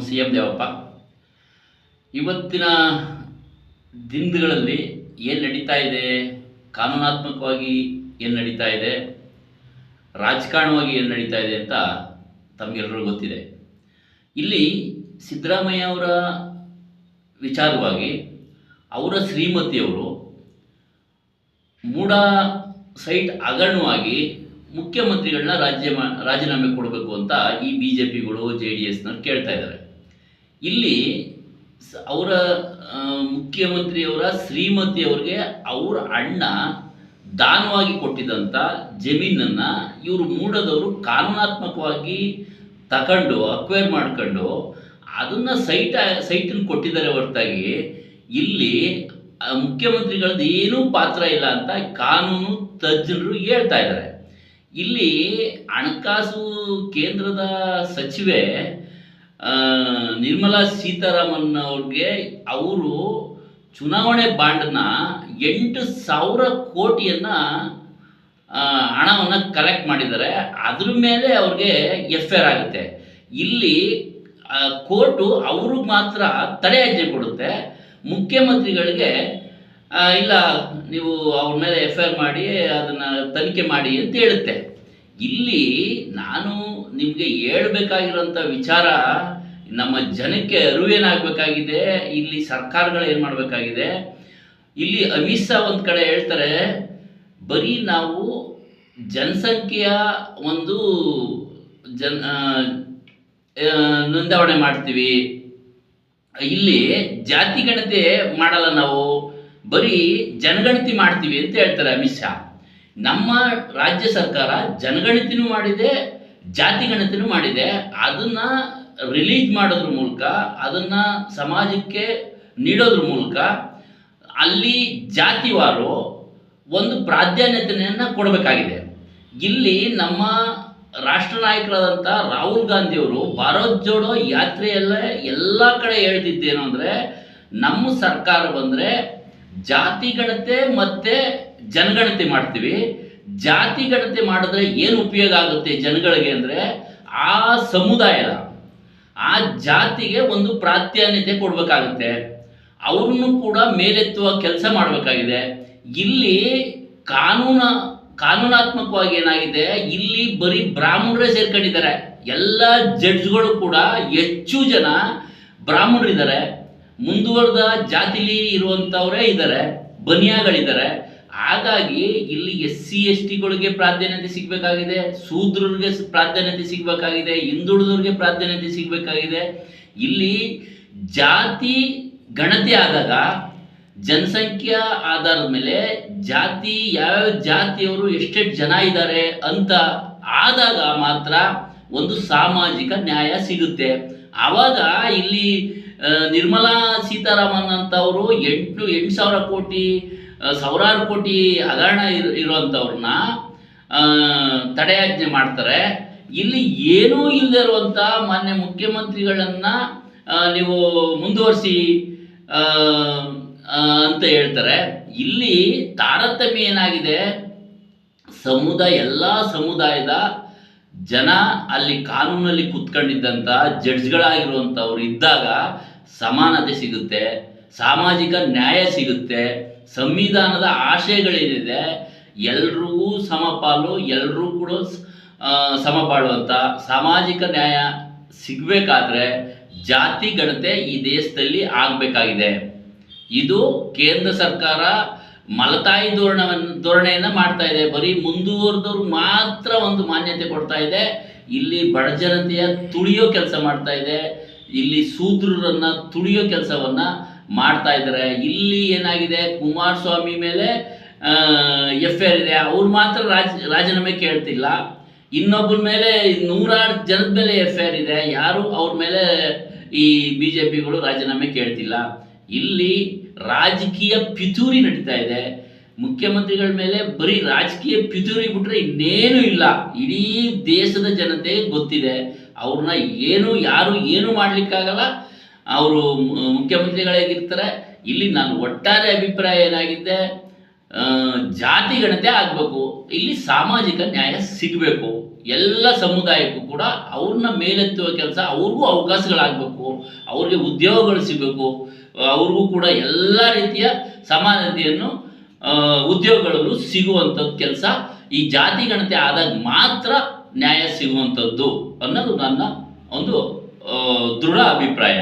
C M Devappa ಇವತ್ತಿನ ದಿನಗಳಲ್ಲಿ ಏನು ನಡೀತಾ ಇದೆ? ಕಾನೂನಾತ್ಮಕವಾಗಿ ಏನು ನಡೀತಾ ಇದೆ? ರಾಜಕಾರಣವಾಗಿ ಏನು ನಡೀತಾ ಇದೆ ಅಂತ ತಮಗೆಲ್ಲರಿಗೂ ಗೊತ್ತಿದೆ. ಇಲ್ಲಿ ಸಿದ್ದರಾಮಯ್ಯ ಅವರ ವಿಚಾರವಾಗಿ ಅವರ ಶ್ರೀಮತಿಯವರು ಮೂಡ ಸೈಟ್ ಹಗರಣವಾಗಿ ಮುಖ್ಯಮಂತ್ರಿಗಳನ್ನ ರಾಜ್ಯ ರಾಜೀನಾಮೆ ಕೊಡಬೇಕು ಅಂತ ಈ ಬಿ ಜೆ ಪಿಗಳು ಜೆ ಡಿ ಎಸ್ನವ್ರು ಕೇಳ್ತಾ ಇದ್ದಾರೆ ಇಲ್ಲಿ ಅವರ ಮುಖ್ಯಮಂತ್ರಿಯವರ, ಶ್ರೀಮತಿಯವ್ರಿಗೆ ಅವ್ರ ಅಣ್ಣ ದಾನವಾಗಿ ಕೊಟ್ಟಿದ್ದಂಥ ಜಮೀನನ್ನು ಇವರು ಮೂಡದವರು ಕಾನೂನಾತ್ಮಕವಾಗಿ ತಗೊಂಡು ಅಕ್ವೈರ್ ಮಾಡ್ಕೊಂಡು ಅದನ್ನು ಸೈಟ್ ಸೈಟನ್ನು ಕೊಟ್ಟಿದ್ದಾರೆ ಹೊರತಾಗಿ ಇಲ್ಲಿ ಮುಖ್ಯಮಂತ್ರಿಗಳದ್ದು ಏನೂ ಪಾತ್ರ ಇಲ್ಲ ಅಂತ ಕಾನೂನು ತಜ್ಞರು ಹೇಳ್ತಾ ಇದ್ದಾರೆ. ಇಲ್ಲಿ ಹಣಕಾಸು ಕೇಂದ್ರದ ಸಚಿವೆ ನಿರ್ಮಲಾ ಸೀತಾರಾಮನ್ ಅವ್ರಿಗೆ ಅವರು ಚುನಾವಣೆ ಬಾಂಡ್ನ ಎಂಟು ಸಾವಿರ ಕೋಟಿಯನ್ನು ಹಣವನ್ನು ಕಲೆಕ್ಟ್ ಮಾಡಿದ್ದಾರೆ. ಅದ್ರ ಮೇಲೆ ಅವ್ರಿಗೆ ಎಫ್ ಆರ್ ಆಗುತ್ತೆ. ಇಲ್ಲಿ ಕೋರ್ಟು ಅವ್ರಿಗೆ ಮಾತ್ರ ತಡೆಯಾಜ್ಞೆ ಕೊಡುತ್ತೆ. ಮುಖ್ಯಮಂತ್ರಿಗಳಿಗೆ ಇಲ್ಲ, ನೀವು ಅವ್ರ ಮೇಲೆ ಎಫ್ ಐ ಆರ್ ಮಾಡಿ, ಅದನ್ನು ತನಿಖೆ ಮಾಡಿ ಅಂತ ಹೇಳುತ್ತೆ. ಇಲ್ಲಿ ನಾನು ನಿಮಗೆ ಹೇಳ್ಬೇಕಾಗಿರೋಂಥ ವಿಚಾರ ನಮ್ಮ ಜನಕ್ಕೆ ಅರಿವೇನಾಗಬೇಕಾಗಿದೆ ಇಲ್ಲಿ ಸರ್ಕಾರಗಳು ಏನು ಮಾಡಬೇಕಾಗಿದೆ? ಇಲ್ಲಿ ಅಮಿತ್ ಶಾ ಒಂದು ಕಡೆ ಹೇಳ್ತಾರೆ, ಬರೀ ನಾವು ಜನಸಂಖ್ಯೆಯ ಒಂದು ಜನ ನೋಂದಾವಣೆ ಮಾಡ್ತೀವಿ. ಇಲ್ಲಿ ಜಾತಿ ಗಣತಿ ಮಾಡಲ್ಲ ನಾವು, ಬರೀ ಜನಗಣತಿ ಮಾಡ್ತೀವಿ ಅಂತ ಹೇಳ್ತಾರೆ ಅಮಿತ್ ಶಾ. ನಮ್ಮ ರಾಜ್ಯ ಸರ್ಕಾರ ಜನಗಣತಿನೂ ಮಾಡಿದೆ, ಜಾತಿ ಗಣತಿನೂ ಮಾಡಿದೆ. ಅದನ್ನ ರಿಲೀಸ್ ಮಾಡೋದ್ರ ಮೂಲಕ, ಅದನ್ನ ಸಮಾಜಕ್ಕೆ ನೀಡೋದ್ರ ಮೂಲಕ ಅಲ್ಲಿ ಜಾತಿವಾರು ಒಂದು ಪ್ರಾಧಾನ್ಯತೆಯನ್ನು ಕೊಡಬೇಕಾಗಿದೆ. ಇಲ್ಲಿ ನಮ್ಮ ರಾಷ್ಟ್ರ ನಾಯಕರಾದಂಥ ರಾಹುಲ್ ಗಾಂಧಿಯವರು ಭಾರತ್ ಜೋಡೋ ಯಾತ್ರೆಯಲ್ಲೇ ಎಲ್ಲ ಕಡೆ ಹೇಳ್ತಿದ್ದೇನು ಅಂದರೆ ನಮ್ಮ ಸರ್ಕಾರ ಬಂದರೆ ಜಾತಿ ಗಣತೆ ಮತ್ತು ಜನಗಣತಿ ಮಾಡ್ತೀವಿ. ಜಾತಿ ಗಣತಿ ಮಾಡಿದ್ರೆ ಏನು ಉಪಯೋಗ ಆಗುತ್ತೆ ಜನಗಳಿಗೆ ಅಂದರೆ ಆ ಸಮುದಾಯದ, ಆ ಜಾತಿಗೆ ಒಂದು ಪ್ರಾಧಾನ್ಯತೆ ಕೊಡಬೇಕಾಗುತ್ತೆ. ಅವ್ರನ್ನು ಕೂಡ ಮೇಲೆತ್ತುವ ಕೆಲಸ ಮಾಡಬೇಕಾಗಿದೆ. ಇಲ್ಲಿ ಕಾನೂನ, ಕಾನೂನಾತ್ಮಕವಾಗಿ ಏನಾಗಿದೆ, ಇಲ್ಲಿ ಬರೀ ಬ್ರಾಹ್ಮಣರೇ ಸೇರ್ಕೊಂಡಿದ್ದಾರೆ. ಎಲ್ಲ ಜಡ್ಜ್ಗಳು ಕೂಡ ಹೆಚ್ಚು ಜನ ಬ್ರಾಹ್ಮಣರಿದ್ದಾರೆ. ಮುಂದುವರೆದ ಜಾತಿಲಿ ಇರುವಂಥವರೇ ಇದ್ದಾರೆ, ಬನಿಯಾಗಳಿದ್ದಾರೆ. ಹಾಗಾಗಿ ಇಲ್ಲಿ ಎಸ್ ಸಿ ಎಸ್ ಟಿಗಳಿಗೆ ಪ್ರಾಧಾನ್ಯತೆ ಸಿಗಬೇಕಾಗಿದೆ, ಶೂದ್ರರಿಗೆ ಪ್ರಾಧಾನ್ಯತೆ ಸಿಗಬೇಕಾಗಿದೆ, ಹಿಂದುಳಿದವ್ರಿಗೆ ಪ್ರಾಧಾನ್ಯತೆ ಸಿಗಬೇಕಾಗಿದೆ. ಇಲ್ಲಿ ಜಾತಿ ಗಣತಿ ಆದಾಗ, ಜನಸಂಖ್ಯಾ ಆಧಾರದ ಮೇಲೆ ಜಾತಿ, ಯಾವ್ಯಾವ ಜಾತಿಯವರು ಎಷ್ಟೆಷ್ಟು ಜನ ಇದ್ದಾರೆ ಅಂತ ಆದಾಗ ಮಾತ್ರ ಒಂದು ಸಾಮಾಜಿಕ ನ್ಯಾಯ ಸಿಗುತ್ತೆ. ಆವಾಗ ಇಲ್ಲಿ ನಿರ್ಮಲಾ ಸೀತಾರಾಮನ್ ಅಂತವರು ಎಂಟು ಎಂಟು ಸಾವಿರ ಕೋಟಿ ಸಾವಿರಾರು ಕೋಟಿ ಹಗರಣ ಇರ್ ಇರುವಂಥವ್ರನ್ನ ತಡೆಯಾಜ್ಞೆ ಮಾಡ್ತಾರೆ. ಇಲ್ಲಿ ಏನೂ ಇಲ್ಲದೆ ಇರುವಂಥ ಮಾನ್ಯ ಮುಖ್ಯಮಂತ್ರಿಗಳನ್ನ ನೀವು ಮುಂದುವರಿಸಿ ಅಂತ ಹೇಳ್ತಾರೆ. ಇಲ್ಲಿ ತಾರತಮ್ಯ ಏನಾಗಿದೆ? ಸಮುದಾಯ, ಎಲ್ಲ ಸಮುದಾಯದ ಜನ ಅಲ್ಲಿ ಕಾನೂನಲ್ಲಿ ಕುತ್ಕೊಂಡಿದ್ದಂಥ ಜಡ್ಜ್ಗಳಾಗಿರುವಂಥವ್ರು ಇದ್ದಾಗ ಸಮಾನತೆ ಸಿಗುತ್ತೆ, ಸಾಮಾಜಿಕ ನ್ಯಾಯ ಸಿಗುತ್ತೆ. ಸಂವಿಧಾನದ ಆಶಯಗಳೇನಿದೆ ಎಲ್ರಿಗೂ ಸಮಪಾಲು ಎಲ್ಲರೂ ಕೂಡ ಸ್- ಆ, ಸಮಪಾಲು ಅಂತ. ಸಾಮಾಜಿಕ ನ್ಯಾಯ ಸಿಗಬೇಕಾದ್ರೆ ಜಾತಿ ಗಣತೆ ಈ ದೇಶದಲ್ಲಿ ಆಗಬೇಕಾಗಿದೆ. ಇದು ಕೇಂದ್ರ ಸರ್ಕಾರ ಮಲತಾಯಿ ಧೋರಣವನ್ನು ಧೋರಣೆಯನ್ನು ಮಾಡ್ತಾ ಇದೆ. ಬರೀ ಮುಂದುವರೆದವ್ರು ಮಾತ್ರ ಒಂದು ಮಾನ್ಯತೆ ಕೊಡ್ತಾ ಇದೆ. ಇಲ್ಲಿ ಬಡ ಜನತೆಯ ತುಳಿಯೋ ಕೆಲಸ ಮಾಡ್ತಾ ಇದೆ. ಇಲ್ಲಿ ಸೂದ್ರರನ್ನ ತುಳಿಯೋ ಕೆಲಸವನ್ನ ಮಾಡ್ತಾ ಇದ್ದಾರೆ. ಇಲ್ಲಿ ಏನಾಗಿದೆ? ಕುಮಾರಸ್ವಾಮಿ ಮೇಲೆ ಎಫ್ ಐ ಆರ್ ಇದೆ. ಅವ್ರು ಮಾತ್ರ ರಾಜ, ರಾಜೀನಾಮೆ ಕೇಳ್ತಿಲ್ಲ. ಇನ್ನೊಬ್ಬರ ಮೇಲೆ ನೂರಾರು ಜನದ ಮೇಲೆ ಎಫ್ ಐ ಆರ್ ಇದೆ. ಯಾರು? ಅವ್ರ ಮೇಲೆ ಈ ಬಿ ಜೆ ಪಿಗಳು ರಾಜೀನಾಮೆ ಕೇಳ್ತಿಲ್ಲ. ಇಲ್ಲಿ ರಾಜಕೀಯ ಪಿತೂರಿ ನಡೀತಾ ಇದೆ. ಮುಖ್ಯಮಂತ್ರಿಗಳ ಮೇಲೆ ಬರೀ ರಾಜಕೀಯ ಪಿತೂರಿ ಬಿಟ್ರೆ ಇನ್ನೇನು ಇಲ್ಲ. ಇಡೀ ದೇಶದ ಜನತೆ ಗೊತ್ತಿದೆ. ಅವ್ರನ್ನ ಏನು, ಯಾರು ಏನು ಮಾಡ್ಲಿಕ್ಕಾಗಲ್ಲ ಅವರು ಮುಖ್ಯಮಂತ್ರಿಗಳಾಗಿರ್ತಾರೆ. ಇಲ್ಲಿ ನಾನು ಒಟ್ಟಾರೆ ಅಭಿಪ್ರಾಯ ಏನಾಗಿದೆ? ಜಾತಿ ಗಣತೆ ಆಗಬೇಕು. ಇಲ್ಲಿ ಸಾಮಾಜಿಕ ನ್ಯಾಯ ಸಿಗಬೇಕು. ಎಲ್ಲ ಸಮುದಾಯಕ್ಕೂ ಕೂಡ ಅವ್ರನ್ನ ಮೇಲೆತ್ತುವ ಕೆಲಸ ಅವ್ರಿಗೂ ಅವಕಾಶಗಳಾಗಬೇಕು. ಅವ್ರಿಗೆ ಉದ್ಯೋಗಗಳು ಸಿಗಬೇಕು. ಅವ್ರಿಗೂ ಕೂಡ ಎಲ್ಲ ರೀತಿಯ ಸಮಾನತೆಯನ್ನು ಉದ್ಯೋಗಗಳಲ್ಲೂ ಸಿಗುವಂಥದ್ದು ಕೆಲಸ. ಈ ಜಾತಿ ಗಣತೆ ಆದಾಗ ಮಾತ್ರ ನ್ಯಾಯ ಸಿಗುವಂಥದ್ದು ಅನ್ನೋದು ನನ್ನ ಒಂದು ದೃಢ ಅಭಿಪ್ರಾಯ.